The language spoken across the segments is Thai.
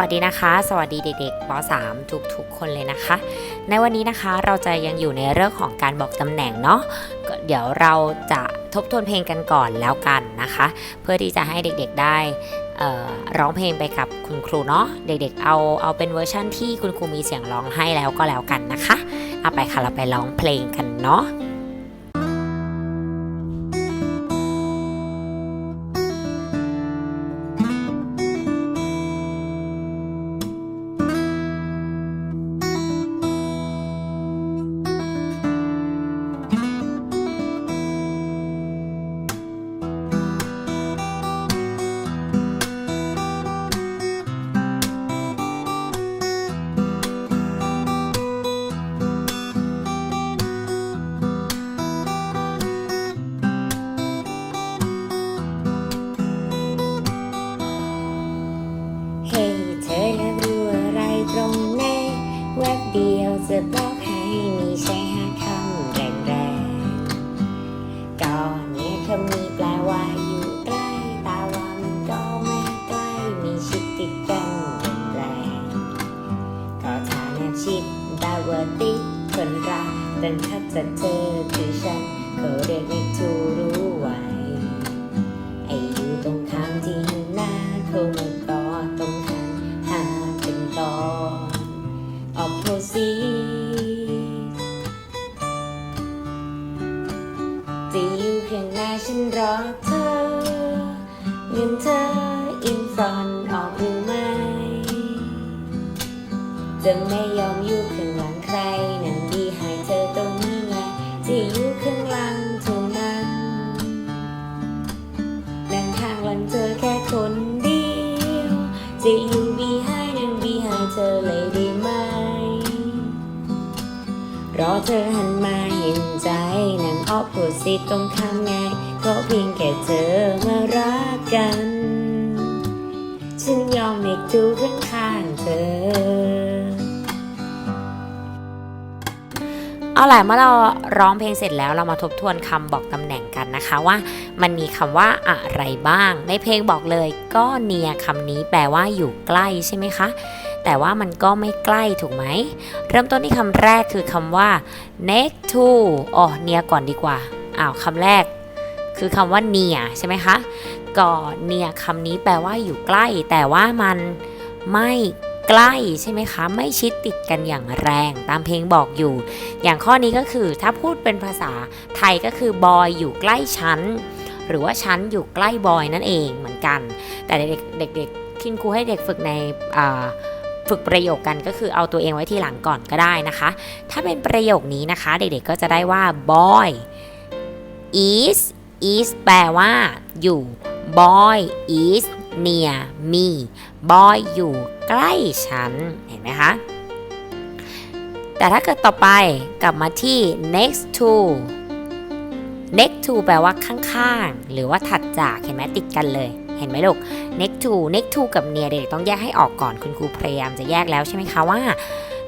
วัสดีนะคะ สวัสดีเด็กๆป .3 ทุกๆ คนเลยนะคะ ในวันนี้นะคะเราจะยังอยู่ในเรื่องของการบอกตำแหน่งเนาะเดี๋ยวเราจะทบทวนเพลงกันก่อนแล้วกันนะคะ เพื่อที่จะให้เด็กๆได้ร้องเพลงไปกับคุณครูเนาะเด็กๆเอาเอาเป็นเวอร์ชั่นที่คุณครูมีเสียงร้องให้แล้วก็แล้วกันนะคะ เอาไปค่ะเราไปร้องเพลงกันเนาะ ติคนรักแต่ถ้าจะเธอคือฉันเขาเรียกให้ทูรู้ไว้ไอ้อยู่ตรงข้ามที่หันหน้าเข้ามาก็ต้องหันหาเป็นตอน opposite จะอยู่ข้างหน้าฉันรอเธอเงินเธอ in front ออกหรือไม่จะไม่ รอเธอหันมาเห็นใจนั่งออฟโพสิตรงข้ามไงก็เพียงแค่เธอมารักกัน ฉันยอมเมกทูข้างข้างเธอ เอาล่ะเมื่อเราร้องเพลงเสร็จแล้วเรามาทบทวนคำบอกตำแหน่งกันนะคะว่า มันมีคำว่าอะไรบ้าง ในเพลงบอกเลยก็เนียคำนี้แปลว่าอยู่ใกล้ใช่ไหมคะ แต่ว่ามันก็ไม่ใกล้ถูกไหม เริ่มต้นที่คำแรกคือคำว่า next to อ๋อเนียก่อนดีกว่าอ้าวคำแรก คือคำว่าเนียใช่ไหมคะก็เนียคำนี้แปลว่าอยู่ใกล้ แต่ว่ามันไม่ใกล้ใช่ไหมคะ ไม่ชิดติดกันอย่างแรงตามเพลงบอกอยู่ อย่างข้อนี้ก็คือถ้าพูดเป็นภาษาไทยก็คือบอยอยู่ใกล้ชั้น หรือว่าชั้นอยู่ใกล้บอยนั่นเองเหมือนกัน แต่เด็กๆเด็กๆคินครูให้เด็กฝึกในอ่า ฝึกประโยคกันก็คือเอาตัวเองไว้ที่หลังก่อนก็ได้นะคะ ถ้าเป็นประโยคนี้นะคะ เด็กๆก็จะได้ว่า boy is is แปลว่า อยู่ boy is near me boy อยู่ใกล้ฉัน เห็นไหมคะ แต่ถ้าเกิดต่อไปกลับมาที่ next to next to แปลว่าข้างๆ หรือว่าถัดจาก เห็นไหมติดกันเลย เห็นไหมลูก next to next to กับ near เด็กๆต้องแยกให้ออกก่อนคุณครูพยายามจะแยกแล้วใช่ไหมคะว่า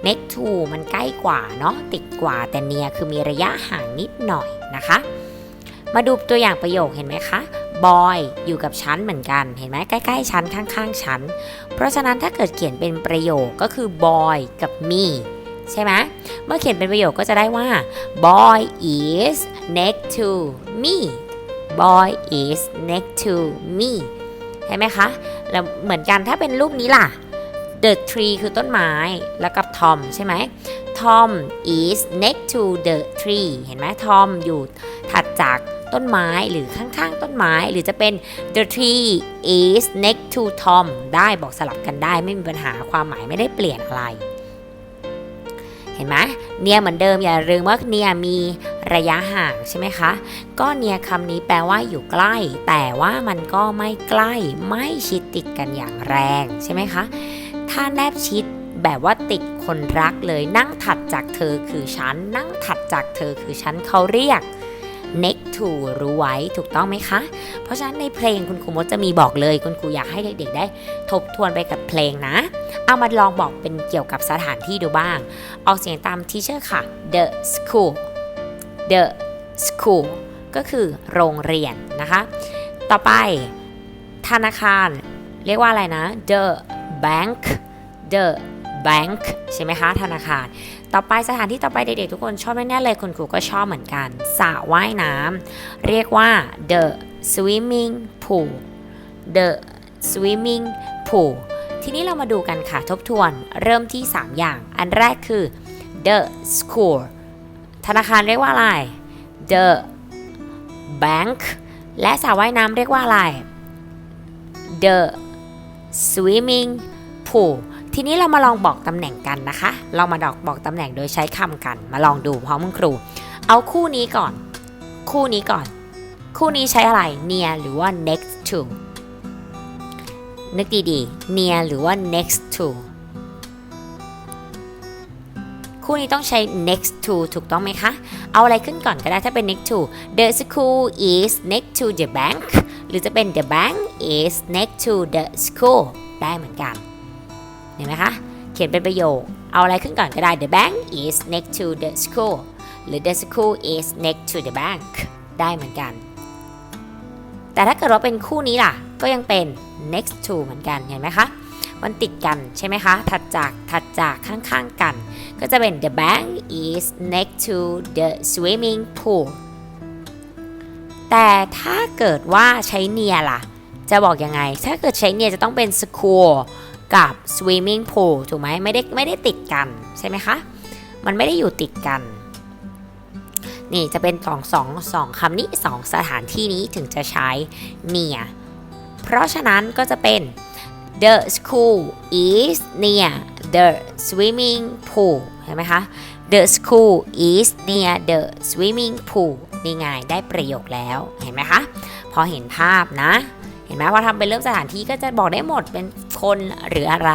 next to มันใกล้กว่าเนาะติดกว่าแต่ near คือมีระยะห่างนิดหน่อยนะคะ มาดูตัวอย่างประโยคเห็นไหมคะ boy อยู่กับชั้นเหมือนกัน เห็นไหมใกล้ๆชั้นข้างๆชั้น เพราะฉะนั้นถ้าเกิดเขียนเป็นประโยคก็คือ boy กับ me ใช่ไหมเมื่อเขียนเป็นประโยคก็จะได้ว่า boy is next to me boy is next to me เห็นไหมคะ แล้วเหมือนกันถ้าเป็นรูปนี้ล่ะ the tree คือต้นไม้ แล้วกับ Tom ใช่ไหม Tom is next to the tree เห็นไหม Tom อยู่ถัดจากต้นไม้หรือข้างๆ ต้นไม้หรือจะเป็น the tree is next to Tom ได้บอกสลับกันได้ไม่มีปัญหาความหมายไม่ได้เปลี่ยนอะไร เห็นไหมเนี่ยเหมือนเดิมอย่าลืมว่าเนี่ยมี ระยะห่างใช่ไหมคะ ก็เนียคำนี้แปลว่าอยู่ใกล้ แต่ว่ามันก็ไม่ใกล้ ไม่ชิดติดกันอย่างแรงใช่ไหมคะ ถ้าแนบชิดแบบว่าติดคนรักเลยนั่งถัดจากเธอคือฉัน นั่งถัดจากเธอคือฉันเขาเรียก next to รู้ไว้ถูกต้องไหมคะ เพราะฉะนั้นในเพลงคุณครูมดจะมีบอกเลย คุณครูอยากให้เด็กๆ ได้ทบทวนไปกับเพลงนะ เอามาลองบอกเป็นเกี่ยวกับสถานที่ดูบ้าง ออกเสียงตามทีเชอร์ค่ะ the school the school ก็คือโรงเรียนนะคะ ต่อไปธนาคาร เรียกว่าอะไรนะ the bank the bank ใช่ไหมคะ ธนาคาร ต่อไปสถานที่ต่อไปเด็กๆทุกคนชอบแน่ๆเลยคุณครูก็ชอบเหมือนกันสระว่ายน้ำเรียกว่า the swimming pool the swimming pool ทีนี้เรามาดูกันค่ะทบทวนเริ่มที่ 3 อย่าง อันแรกคือ the school ธนาคารเรียกว่าอะไร the bank และสระว่ายน้ำเรียกว่าอะไร the swimming pool ทีนี้เรามาลองบอกตำแหน่งกันนะคะ เรามาดอกบอกตำแหน่งโดยใช้คำกัน มาลองดูพร้อมคุณครู เอาคู่นี้ก่อน คู่นี้ก่อน คู่นี้ใช้อะไร near หรือว่า next to นึกดีๆ near หรือว่า next to คู่นี้ต้องใช้ next to ถูกต้องไหมคะ เอาอะไรขึ้นก่อนก็ได้ถ้าเป็น next to the school is next to the bank หรือจะเป็น the bank is next to the school ได้เหมือนกัน เห็นไหมคะ เขียนเป็นประโยค เอาอะไรขึ้นก่อนก็ได้ the bank is next to the school หรือ the school is next to the bank ได้เหมือนกัน แต่ถ้าเกิดว่าเป็นคู่นี้ล่ะ ก็ยังเป็น next to เหมือนกัน เห็นไหมคะ มันติดกันใช่ไหมคะ ถัดจากถัดจากข้างๆกัน ก็จะเป็น the bank is next to the swimming pool แต่ถ้าเกิดว่าใช้ near ล่ะ จะบอกยังไง ถ้าเกิดใช้ near จะต้องเป็น school กับ swimming pool ถูกไหมไม่ได้ไม่ได้ติดกันใช่ไหมคะ มันไม่ได้อยู่ติดกัน นี่จะเป็นสองสองสองคำนี้สองสถานที่นี้ถึงจะใช้ near เพราะฉะนั้นก็จะเป็น the school is near the swimming pool เห็นไหมคะ the school is near the swimming pool นี่ไงได้ประโยคแล้วเห็นไหมคะ พอเห็นภาพนะ เห็นไหมว่าทำเป็นเรื่องสถานที่ก็จะบอกได้หมดเป็นคนหรืออะไร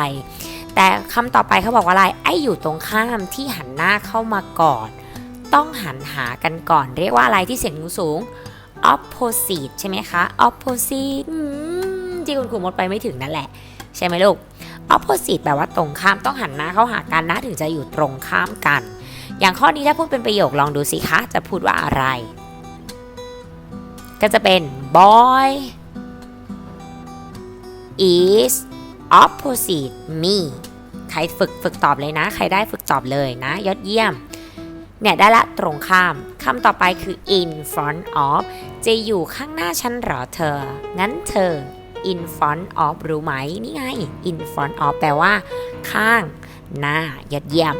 แต่คำต่อไปเขาบอกว่าอะไร ไอ้อยู่ตรงข้ามที่หันหน้าเข้ามาก่อน ต้องหันหากันก่อน เรียกว่าอะไรที่เสียงสูง opposite ใช่ไหมคะ opposite อืมที่คุณครูมดไปไม่ถึงนั่นแหละ ใช่ไหมลูก opposite แปลว่าตรงข้ามต้องหันหน้าเข้าหากันนะถึงจะอยู่ตรงข้ามกัน อย่างข้อนี้ถ้าพูดเป็นประโยคลองดูสิคะ จะพูดว่าอะไร ก็จะเป็น boy is opposite me ใครฝึกฝึกตอบเลยนะ ใครได้ฝึกตอบเลยนะ ยอดเยี่ยม เนี่ยได้ละตรงข้ามคำต่อไปคือ in front of จะอยู่ข้างหน้าฉันหรอเธอ งั้นเธอ in front of รู้ไหม นี่ไง in front of แปลว่า ข้าง หน้ายอดเยี่ยม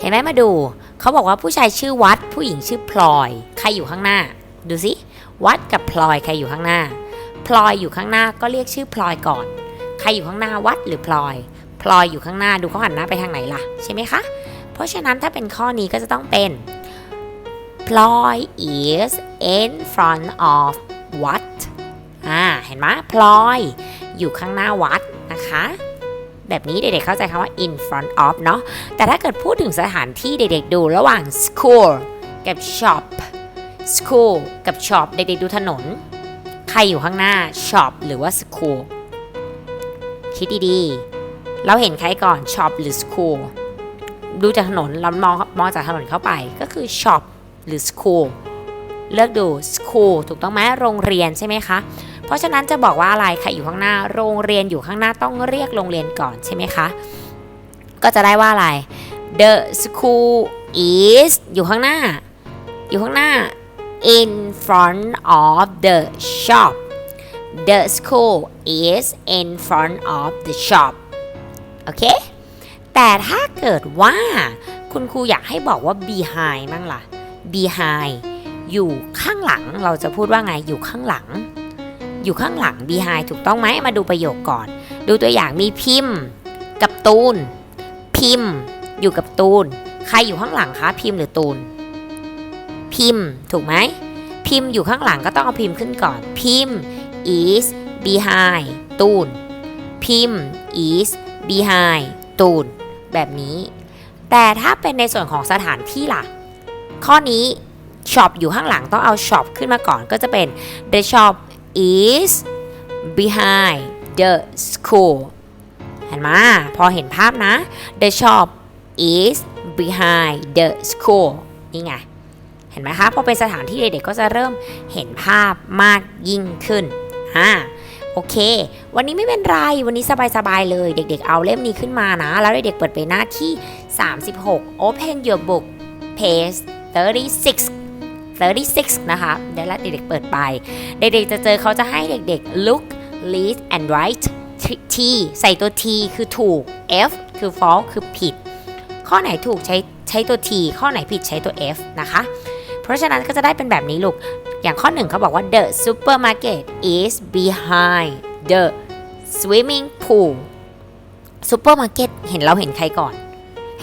เห็นไหมมาดู เขาบอกว่าผู้ชายชื่อวัด ผู้หญิงชื่อพลอย ใครอยู่ข้างหน้า ดูสิ วัดกับพลอยใครอยู่ข้างหน้า พลอยอยู่ข้างหน้าก็เรียกชื่อพลอยก่อน ใครอยู่ข้างหน้าวัดหรือพลอย พลอยอยู่ข้างหน้า ดูเขาหันหน้าไปทางไหนล่ะ ใช่ไหมคะ เพราะฉะนั้นถ้าเป็นข้อนี้ก็จะต้องเป็นพลอย is in front of what อ่าเห็นไหมพลอยอยู่ข้างหน้าวัดนะคะ แบบนี้เด็กๆเข้าใจคำว่า in front of เนาะแต่ถ้าเกิดพูดถึงสถานที่เด็กๆดูระหว่าง school กับ shop school กับ shop เด็กๆดูถนน ใครอยู่ข้างหน้า shop หรือว่า school คิดดีๆ เราเห็นใครก่อน shop หรือ school ดูจากถนนเรามองมองจากถนนเข้าไปก็คือ shop หรือ school เลือกดู school ถูกต้องไหมโรงเรียนใช่ไหมคะ เพราะฉะนั้นจะบอกว่าอะไรใครอยู่ข้างหน้า โรงเรียนอยู่ข้างหน้าต้องเรียกโรงเรียนก่อนใช่ไหมคะ ก็จะได้ว่าอะไร the school is อยู่ข้างหน้า อยู่ข้างหน้า in front of the shop the school is in front of the shop โอเค แต่ถ้าเกิดว่าคุณครูอยากให้บอกว่า behind มั่งล่ะ behind อยู่ข้างหลังเราจะพูดว่าไงอยู่ข้างหลัง อยู่ข้างหลัง behind ถูกต้องไหมมาดูประโยคก่อน ดูตัวอย่างมีพิมพ์ กับตูน พิมพ์ อยู่กับตูน ใครอยู่ข้างหลังคะพิมพ์หรือตูน พิมพ์ ถูกไหมพิมพ์อยู่ข้างหลังก็ต้องเอาพิมพ์ขึ้นก่อน พิมพ์ is behind ตูน พิมพ์ is behind ตูน แบบนี้ แต่ถ้าเป็นในส่วนของสถานที่ล่ะ ข้อนี้ shop อยู่ข้างหลังต้องเอา shop ขึ้นมาก่อนก็จะเป็น the shop is behind the school เห็นไหมพอเห็นภาพนะ the shop is behind the school นี่ไง เห็นไหมคะ พอเป็นสถานที่เด็กๆก็จะเริ่มเห็นภาพมากยิ่งขึ้น อ่าโโอเค วันนี้ไม่เป็นไร วันนี้สบายๆเลย เด็กๆเอาเล่มนี้ขึ้นมานะ แล้วเด็กๆเปิดไปหน้าที่ 36 Open your book page 36 36 นะคะ เดี๋ยวล้วเด็กๆเปิดไป เด็กๆจะเจอเขาจะให้เด็กๆ look read and write T ใส่ตัว T คือถูก F คือ false คือผิด ข้อไหนถูกใช้ใช้ตัว T ข้อไหนผิดใช้ตัว F นะคะ เพราะฉะนั้นก็จะได้เป็นแบบนี้ลูก อย่างข้อหนึ่งเขาบอกว่า the supermarket is behind the swimming pool supermarket เห็นเราเห็นใครก่อน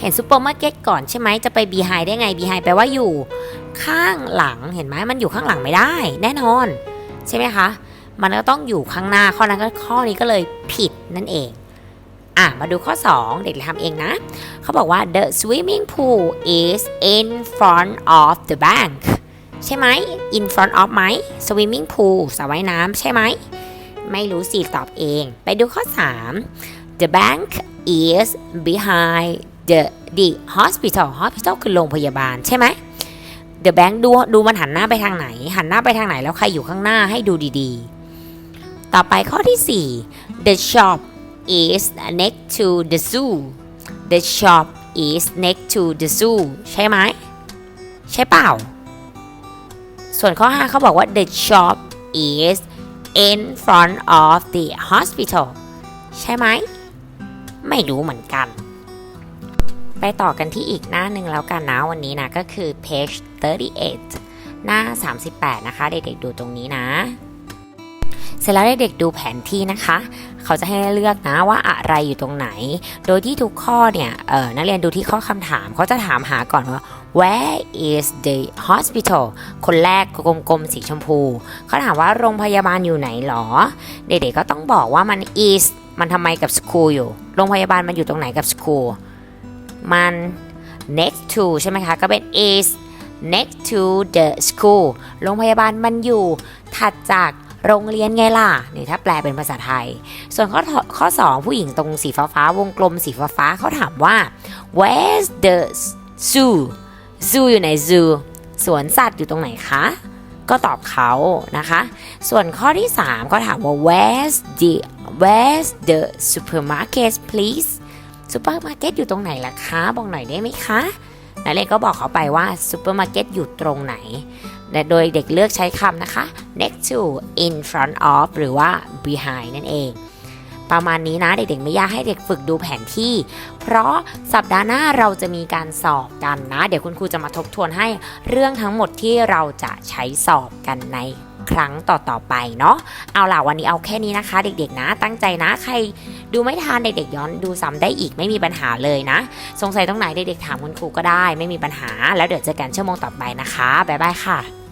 เห็น supermarket ก่อนใช่ไหมจะไป behind ได้ไง behind แปลว่าอยู่ ข้างหลังเห็นไหมมันอยู่ข้างหลังไม่ได้ แน่นอน ใช่ไหมคะ มันก็ต้องอยู่ข้างหน้าข้อนั้นก็ข้อนี้ก็เลยผิดนั่นเองอะมาดูข้อ 2 เด็กทำเองนะ เขาบอกว่า the swimming pool is in front of the bank ใช่ไหม in front of ไหม swimming pool สระว่ายน้ำใช่ไหม ไม่รู้สิตอบเอง ไปดูข้อ 3 the bank is behind the the hospital hospital คือโรงพยาบาลใช่ไหม the bank ดูดูมันหันหน้าไปทางไหน หันหน้าไปทางไหนแล้วใครอยู่ข้างหน้าให้ดูดีๆ ต่อไปข้อที่ 4 the shop is next to the zoo the shop is next to the zoo ใช่ไหมใช่เปล่า ส่วนข้อ 5 เขาบอกว่า the shop is in front of the hospital ใช่ไหม ไม่รู้เหมือนกัน ไปต่อกันที่อีกหน้าหนึ่งแล้วกันนะวันนี้นะก็คือ page 38 หน้า 38 นะคะ เด็กๆดูตรงนี้นะ เสร็จแล้วเด็กๆดูแผนที่นะคะ เขาจะให้เลือกนะว่าอะไรอยู่ตรงไหน โดยที่ทุกข้อเนี่ยนักเรียนดูที่ข้อคำถามเขาจะถามหาก่อนว่า where is the hospital คนแรกกลมๆสีชมพู เขาถามว่าโรงพยาบาลอยู่ไหนหรอ เด็กๆก็ต้องบอกว่ามัน is มันทำไมกับ school อยู่ โรงพยาบาลมันอยู่ตรงไหนกับ school มัน next to ใช่ไหมคะ ก็เป็น is next to the school โรงพยาบาลมันอยู่ถัดจากโรงเรียนไงล่ะ นี่ถ้าแปลเป็นภาษาไทย ส่วนข้อข้อ 2 ผู้หญิงตรงสีฟ้าฟ้าวงกลมสีฟ้าฟ้าเขาถามว่า where's the zoo zoo อยู่ไหน zoo สวนสัตว์อยู่ตรงไหนคะ ก็ตอบเขานะคะ ส่วนข้อที่3ก็ถามว่า where's the where's the supermarket please ซูเปอร์มาร์เก็ตอยู่ตรงไหนล่ะคะ บอกหน่อยได้ไหมคะนักเรียนก็บอกเขาไปว่าซูเปอร์มาร์เก็ตอยู่ตรงไหนและโดยเด็กเลือกใช้คำนะคะ next to in front of หรือว่า behind นั่นเอง ประมาณนี้นะเด็กๆไม่ยากให้เด็กฝึกดูแผนที่ เพราะสัปดาห์หน้าเราจะมีการสอบกันนะ เดี๋ยวคุณครูจะมาทบทวนให้เรื่องทั้งหมดที่เราจะใช้สอบกันใน ครั้งต่อๆไปเนาะเอาล่ะวันนี้เอาแค่นี้นะคะ เด็กๆนะ ตั้งใจนะ ใครดูไม่ทันเด็กๆย้อนดูซ้ำได้อีกไม่มีปัญหาเลยนะ สงสัยตรงไหนเด็กๆถามคุณครูก็ได้ ไม่มีปัญหา แล้วเดี๋ยวเจอกันชั่วโมงต่อไปนะคะบ๊ายบายค่ะ